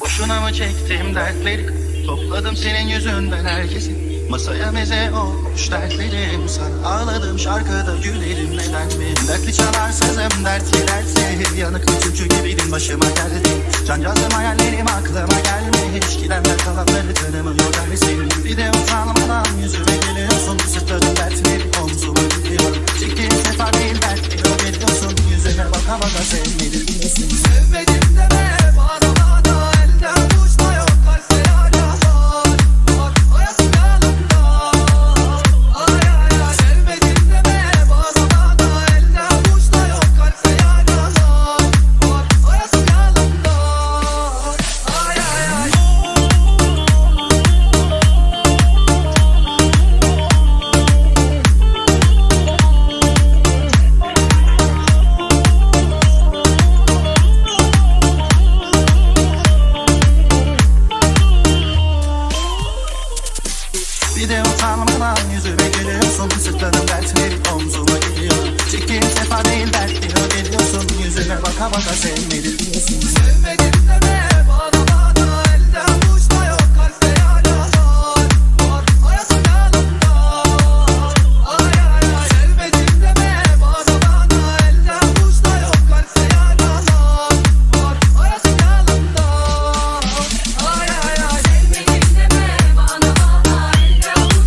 Boşuna mı çektim dertleri? Topladım senin yüzünden herkesi. Masaya meze olmuş dertlerim. Sana ağladım şarkıda gülerim. Neden mi? Dertli çalar sözüm dert giderse Yanık bir türkü gibiydin başıma geldi. Can yazdım hayallerim aklıma gelmiş. Gidenler kalanları tanımıyor dersin. Bir de utanmadan yüzüme geliyorsun Sırtlarım dertleri omzuma gidiyor. Çektiğim sefa değil dertliyor geliyorsun Yüzüne baka baka Sevmedim de utanmadan yüzüme gülüyorsun. Sırtlarım dertleri omzuma geliyor Çektiğim sefa değil dert diyor. Geliyorsun Yüzüme baka baka sevmedim diyorsun